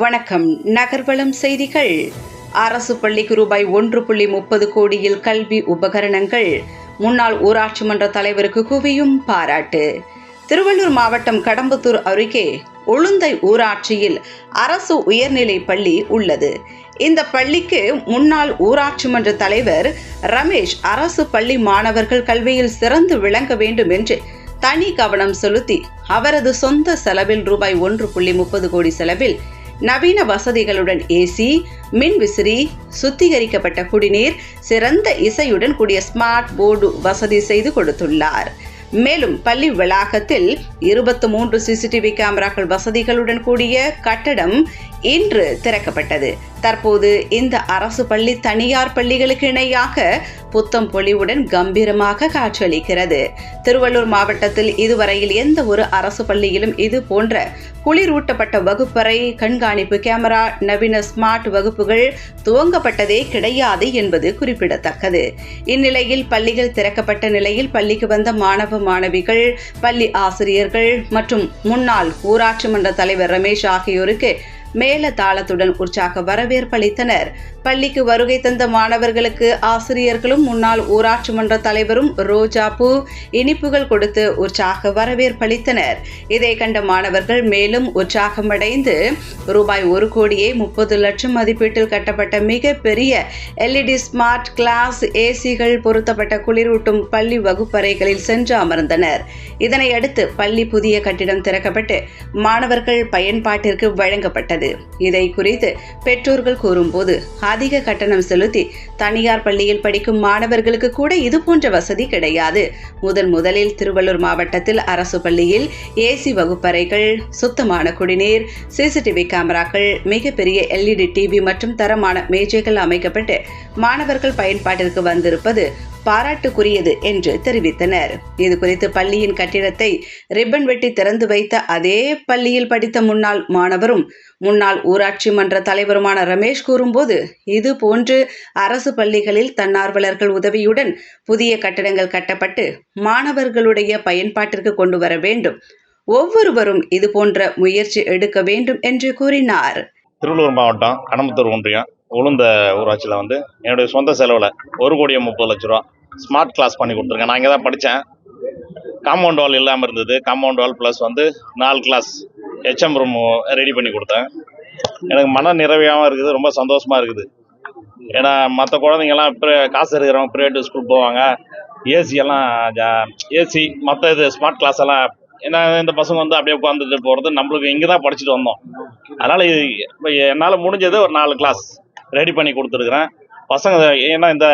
வணக்கம். நகர்வளம் செய்திகள். அரசு பள்ளிக்கு ரூபாய் ஒன்று புள்ளி முப்பது கோடியில் கல்வி உபகரணங்கள். முன்னாள் ஊராட்சி மன்ற தலைவருக்கு குவியும் பாராட்டு. திருவள்ளூர் மாவட்டம் கடம்பத்தூர் அருகே உளுந்தை ஊராட்சியில் அரசு உயர்நிலை பள்ளி உள்ளது. இந்த பள்ளிக்கு முன்னாள் ஊராட்சி மன்ற தலைவர் ரமேஷ் அரசு பள்ளி மாணவர்கள் கல்வியில் சிறந்து விளங்க வேண்டும் என்று தனி கவனம் செலுத்தி அவரது சொந்த செலவில் ரூபாய் ஒன்று புள்ளி முப்பது கோடி செலவில் நவீன வசதிகளுடன் ஏசி மின் விசிறி சுத்திகரிக்கப்பட்ட குடிநீர் சிறந்த இசையுடன் கூடிய ஸ்மார்ட் போர்டு வசதி செய்து கொடுத்துள்ளார். மேலும் பள்ளி வளாகத்தில் இருபத்தி மூன்று சிசிடிவி கேமராக்கள் வசதிகளுடன் கூடிய கட்டடம் இன்று திறக்கப்பட்டது. தற்போது இந்த அரசு பள்ளி தனியார் பள்ளிகளுக்கு இணையாக புத்தம் பொலிவுடன் கம்பீரமாக காட்சியளிக்கிறது. திருவள்ளூர் மாவட்டத்தில் இதுவரையில் எந்த ஒரு அரசு பள்ளியிலும் இது போன்ற குளிரூட்டப்பட்ட வகுப்பறை கண்காணிப்பு கேமரா நவீன ஸ்மார்ட் வகுப்புகள் துவங்கப்பட்டதே கிடையாது என்பது குறிப்பிடத்தக்கது. இந்நிலையில் பள்ளிகள் திறக்கப்பட்ட நிலையில் பள்ளிக்கு வந்த மாணவ மாணவிகள் பள்ளி ஆசிரியர்கள் மற்றும் முன்னாள் ஊராட்சி மன்ற தலைவர் ரமேஷ் ஆகியோருக்கு மேல தாளத்துடன் உற்சாக வரவேற்பளித்தனர் பள்ளிக்கு வருகை தந்த மாணவர்களுக்கு ஆசிரியர்களும் முன்னாள் ஊராட்சி மன்ற தலைவரும் ரோஜா பூ இனிப்புகள் கொடுத்து உற்சாக வரவேற்பளித்தனர் இதை கண்ட மாணவர்கள் மேலும் உற்சாகமடைந்து ரூபாய் ஒரு கோடியே முப்பது லட்சம் மதிப்பீட்டில் கட்டப்பட்ட மிக பெரிய எல்இடி ஸ்மார்ட் கிளாஸ் ஏசிகள் பொருத்தப்பட்ட குளிரூட்டும் பள்ளி வகுப்பறைகளில் சென்று அமர்ந்தனர். இதனையடுத்து பள்ளி புதிய கட்டிடம் திறக்கப்பட்டு மாணவர்கள் பயன்பாட்டிற்கு வழங்கப்பட்டது. இதை குறித்து பெற்றோர்கள் கூறும்போது அதிக கட்டணம் செலுத்தி தனியார் பள்ளியில் படிக்கும் மாணவர்களுக்கு கூட இதுபோன்ற வசதி கிடையாது. முதன் முதலில் திருவள்ளூர் மாவட்டத்தில் அரசு பள்ளியில் ஏசி வகுப்பறைகள் சுத்தமான குடிநீர் சிசிடிவி கேமராக்கள் மிகப்பெரிய எல்இடி டிவி மற்றும் தரமான மேஜைகள் அமைக்கப்பட்டு மாணவர்கள் பயன்பாட்டிற்கு வந்திருப்பது பாராட்டுக்குரியது என்று தெரிவித்தனர். இது குறித்து பள்ளியின் கட்டிடத்தை ரிப்பன் வெட்டி திறந்து வைத்த அதே பள்ளியில் படித்த முன்னாள் மாணவரும் முன்னாள் ஊராட்சி மன்ற தலைவருமான ரமேஷ் கூறும்போது இது போன்று அரசு பள்ளிகளில் தன்னார்வலர்கள் உதவியுடன் புதிய கட்டடங்கள் கட்டப்பட்டு மாணவர்களுடைய பயன்பாட்டிற்கு கொண்டு வர வேண்டும். ஒவ்வொருவரும் இது போன்ற முயற்சி எடுக்க வேண்டும் என்று கூறினார். திருவள்ளூர் மாவட்டம் கடம்பத்தூர் ஒன்றியம் உளுந்த ஊராட்சியில் வந்து என்னுடைய சொந்த செலவில் ஒரு கோடியே முப்பது லட்ச ரூபா ஸ்மார்ட் கிளாஸ் பண்ணி கொடுத்துருக்கேன். நான் இங்கே தான் படித்தேன் காம்பவுண்ட் வால் இல்லாமல் இருந்தது. காம்பவுண்ட் வால் ப்ளஸ் வந்து நாலு கிளாஸ் ஹெச்எம் ரூம் ரெடி பண்ணி கொடுத்தேன். எனக்கு மன நிறைவையாகவும் இருக்குது. ரொம்ப சந்தோஷமாக இருக்குது. ஏன்னா மற்ற குழந்தைங்கலாம் இப்போ காசு இருக்கிறவங்க ப்ரைவேட் ஸ்கூல் போவாங்க. ஏசி எல்லாம் ஏசி மற்ற இது ஸ்மார்ட் கிளாஸ் எல்லாம் ஏன்னா இந்த பசங்க வந்து அப்படியே உட்காந்துட்டு போகிறது நம்மளுக்கு இங்கே தான் படிச்சுட்டு வந்தோம். அதனால் இது இப்போ என்னால் முடிஞ்சது ஒரு நாலு கிளாஸ் ரெடி பண்ணி கொடுத்துருக்குறேன். பசங்க ஏன்னா இந்த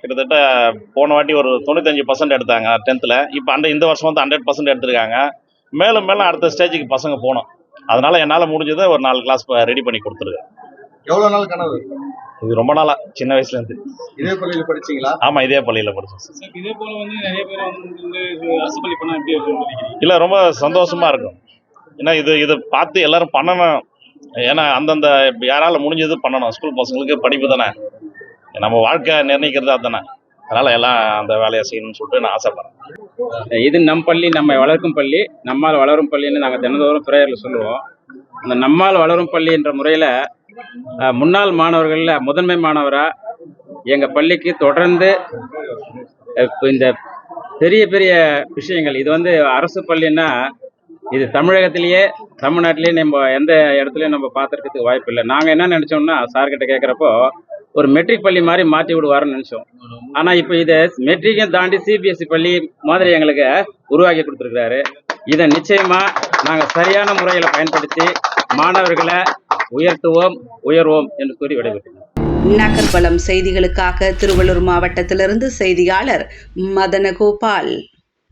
கிட்டத்தட்ட போன வாட்டி ஒரு தொண்ணூத்தஞ்சு பர்சன்ட் எடுத்தாங்க டென்த்தில் இப்போ அந்த இந்த வருஷம் வந்து ஹண்ட்ரட் பர்சன்ட் எடுத்திருக்காங்க. மேலும் மேலும் அடுத்த ஸ்டேஜுக்கு பசங்க போகணும். அதனால் என்னால் முடிஞ்சதை ஒரு நாலு கிளாஸ் ரெடி பண்ணி கொடுத்துருக்கேன் எவ்வளவு நாள் கனவு? இது ரொம்ப நாளாக சின்ன வயசுலேருந்து இதே பள்ளியில படிச்சீங்களா? ஆமாம் இதே பள்ளியில் படித்தேன் சார் இதே போல வந்து நிறைய பேர் வந்து அரசு பள்ளி பண்ணா எப்படி நினைக்கிறீங்க? இல்லை ரொம்ப சந்தோஷமா இருக்கும். ஏன்னா இது இது பார்த்து எல்லாரும் பண்ணணும். ஏன்னா அந்தந்த யாரால முடிஞ்சது பண்ணணும். ஸ்கூல் பசங்களுக்கு படிப்பு தானே. நம்ம வாழ்க்கை நிர்ணயிக்கிறது அதுதானே. அதனால எல்லாம் அந்த வேலையை செய்யணும்னு சொல்லிட்டு நான் ஆசைப்படுறேன். இது நம் பள்ளி நம்மை வளர்க்கும் பள்ளி நம்மால் வளரும் பள்ளின்னு நாங்கள் தினந்தோறும் பிரேயரில் சொல்லுவோம். அந்த நம்மால் வளரும் பள்ளி என்ற முறையில் முன்னாள் மாணவர்களில் முதன்மை மாணவராக எங்கள் பள்ளிக்கு தொடர்ந்து இந்த பெரிய பெரிய விஷயங்கள் இது வந்து அரசு பள்ளின்னா இது தமிழகத்திலேயே தமிழ்நாட்டிலேயே நம்ம எந்த இடத்துலையும் நம்ம பார்த்துருக்கிறதுக்கு வாய்ப்பு இல்லை. நாங்கள் என்ன நினச்சோம்னா சார்கிட்ட கேட்குறப்போ ஒரு மெட்ரிக் பள்ளி மாதிரி மாற்றி விடுவாருன்னு நினச்சோம். ஆனால் இப்போ இதை மெட்ரிக்கையும் தாண்டி சிபிஎஸ்சி பள்ளி மாதிரி எங்களுக்கு உருவாக்கி கொடுத்துருக்கிறாரு. இதை நிச்சயமாக நாங்கள் சரியான முறையில் பயன்படுத்தி மாணவர்களை உயர்த்துவோம் உயர்வோம் என்று கூறி விடைபெற்றோம் நகர்பலம் செய்திகளுக்காக திருவள்ளூர் மாவட்டத்திலிருந்து செய்தியாளர் மதனகோபால்.